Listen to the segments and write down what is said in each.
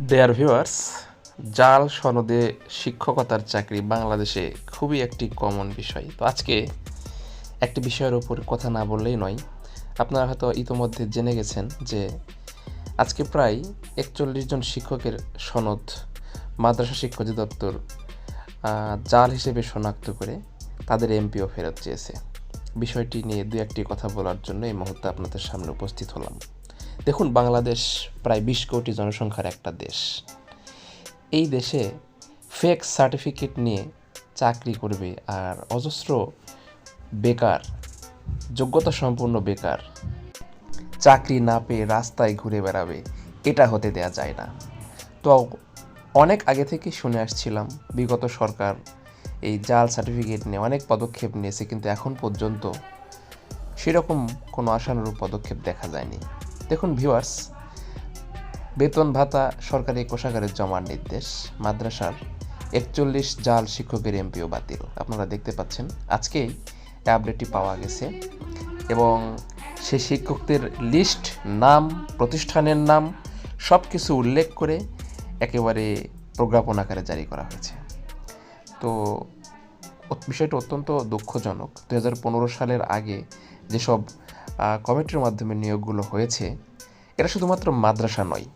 দেয়ার viewers জাল সনদে শিক্ষকতার চাকরি বাংলাদেশে খুবই একটি কমন বিষয়। তো আজকে একটি বিষয়ের উপর কথা না বললেই নয়। আপনারা হয়তো ইতোমধ্যে জেনে গেছেন যে আজকে প্রায় একচল্লিশ জন শিক্ষকের সনদ মাদ্রাসা শিক্ষা অধিদপ্তর জাল হিসেবে শনাক্ত করে তাদের এমপিও ফেরত চেয়েছে। বিষয়টি নিয়ে দু একটি কথা বলার জন্য এই মুহূর্তে আপনাদের সামনে উপস্থিত হলাম। দেখুন, বাংলাদেশ প্রায় বিশ কোটি জনসংখ্যার একটা দেশ। এই দেশে ফেক সার্টিফিকেট নিয়ে চাকরি করবে আর অজস্র বেকার যোগ্যতা সম্পন্ন বেকার চাকরি না পেয়ে রাস্তায় ঘুরে বেড়াবে, এটা হতে দেয়া যায় না। তো অনেক আগে থেকে শুনে আসছিলাম, বিগত সরকার এই জাল সার্টিফিকেট নিয়ে অনেক পদক্ষেপ নিয়েছে, কিন্তু এখন পর্যন্ত সেরকম কোনো আশানুরূপ পদক্ষেপ দেখা যায়নি। দেখুন ভিউয়ার্স, বেতন ভাতা সরকারি কোষাগারে জমার নির্দেশ, মাদ্রাসার একচল্লিশ জাল শিক্ষকের এমপিও বাতিল। আপনারা দেখতে পাচ্ছেন, আজকেই এই আপডেটটি পাওয়া গেছে এবং সেই শিক্ষকদের লিস্ট, নাম, প্রতিষ্ঠানের নাম সব কিছু উল্লেখ করে একেবারে প্রজ্ঞাপন আকারে জারি করা হয়েছে। তো বিষয়টা অত্যন্ত দুঃখজনক। দু হাজার পনেরো সালের আগে যেসব কমিটির মাধ্যমে নিয়োগগুলো হয়েছে। এটা শুধুমাত্র মাদ্রাসা নয়,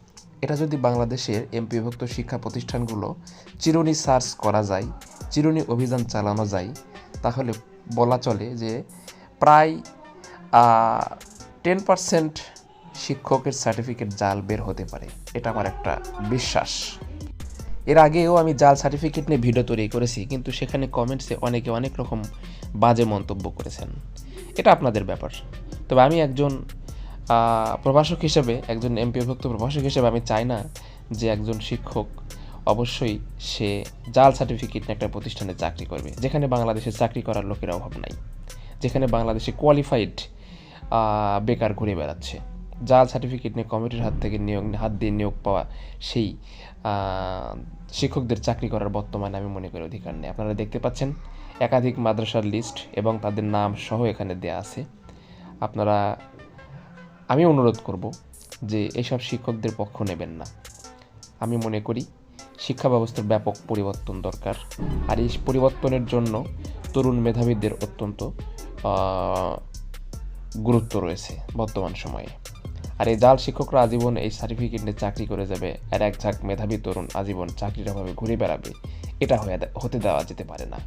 এটা যদি বাংলাদেশের এমপিভুক্ত শিক্ষা প্রতিষ্ঠানগুলো চিরুনি সার্চ করা যায়, চিরুনি অভিযান চালানো যায়, তাহলে বলা চলে যে প্রায় টেন পার্সেন্ট শিক্ষকের সার্টিফিকেট জাল বের হতে পারে। এটা আমার একটা বিশ্বাস। এর আগেও আমি জাল সার্টিফিকেট নিয়ে ভিডিও তৈরি করেছি, কিন্তু সেখানে কমেন্টসে অনেকে অনেক রকম বাজে মন্তব্য করেছেন। এটা আপনাদের ব্যাপার। তবে আমি একজন প্রভাষক হিসেবে, একজন এমপিভুক্ত প্রভাষক হিসেবে আমি চাই না যে একজন শিক্ষক অবশ্যই সে জাল সার্টিফিকেট নিয়ে একটা প্রতিষ্ঠানে চাকরি করবে। যেখানে বাংলাদেশে চাকরি করার লোকের অভাব নাই। যেখানে বাংলাদেশে কোয়ালিফাইড বেকার ঘুরে বেড়াচ্ছে। জাল সার্টিফিকেট নিয়ে কমিটির হাত থেকে নিয়োগ, হাত দিয়ে নিয়োগ পাওয়া সেই শিক্ষকদের চাকরি করার বর্তমানে আমি মনে করি অধিকার নেই। আপনারা দেখতে পাচ্ছেন, একাধিক মাদ্রাসার লিস্ট এবং তাদের নাম সহ এখানে দেয়া আছে। আপনারা, আমি অনুরোধ করব যে এসব শিক্ষকদের পক্ষ নেবেন না। আমি মনে করি শিক্ষা ব্যবস্থার ব্যাপক পরিবর্তন দরকার। আর এই পরিবর্তনের জন্য তরুণ মেধাবীদের অত্যন্ত গুরুত্ব রয়েছে বর্তমান সময়ে। আর এই জাল শিক্ষকরা আজীবন এই সার্টিফিকেট নিয়ে চাকরি করে যাবে, আর এক ঝাঁক মেধাবী তরুণ আজীবন চাকরির অভাবে ঘুরে বেড়াবে, এটা হয়ে হতে দেওয়া যেতে পারে না।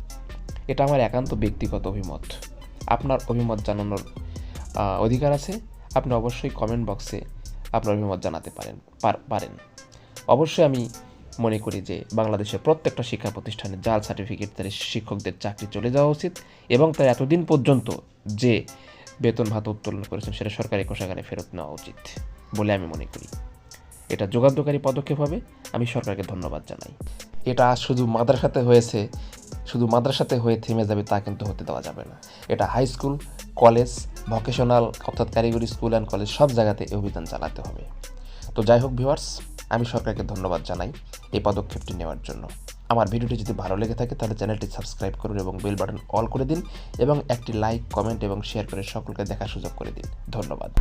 এটা আমার একান্ত ব্যক্তিগত অভিমত। আপনার অভিমত জানানোর অধিকার আছে, আপনি অবশ্যই কমেন্ট বক্সে আপনার অভিমত জানাতে পারেন, পার- পারেন। অবশ্যই আমি মনে করি যে বাংলাদেশের প্রত্যেকটা শিক্ষা প্রতিষ্ঠানে জাল সার্টিফিকেট তাদের শিক্ষকদের চাকরি চলে যাওয়া উচিত এবং তার এতদিন পর্যন্ত যে বেতন ভাতা উত্তোলন করেছেন সেটা সরকারি কোষাগারে ফেরত নেওয়া উচিত বলে আমি মনে করি। এটা যুগান্তকারী পদক্ষেপ হবে, আমি সরকারকে ধন্যবাদ জানাই। এটা শুধু মাদ্রাসাতে হয়েছে, শুধু মাদ্রাসাতে হয়ে থেমে যাবে তা কিন্তু হতে দেওয়া যাবে না। এটা হাই স্কুল কলেজ ভকেশনাল অর্থাৎ কারিগরি স্কুল অ্যান্ড কলেজ সব জায়গাতে এই অভিযান চালাতে হবে। তো যাই হোক ভিউয়ার্স আমি সরকারকে ধন্যবাদ জানাই এই পদক্ষেপটি নেওয়ার জন্য। আমার ভিডিওটি যদি ভালো লেগে থাকে তাহলে চ্যানেলটি সাবস্ক্রাইব করুন এবং বেল বাটন অল করে দিন এবং একটি লাইক, কমেন্ট এবং শেয়ার করে সকলকে দেখার সুযোগ করে দিন। ধন্যবাদ।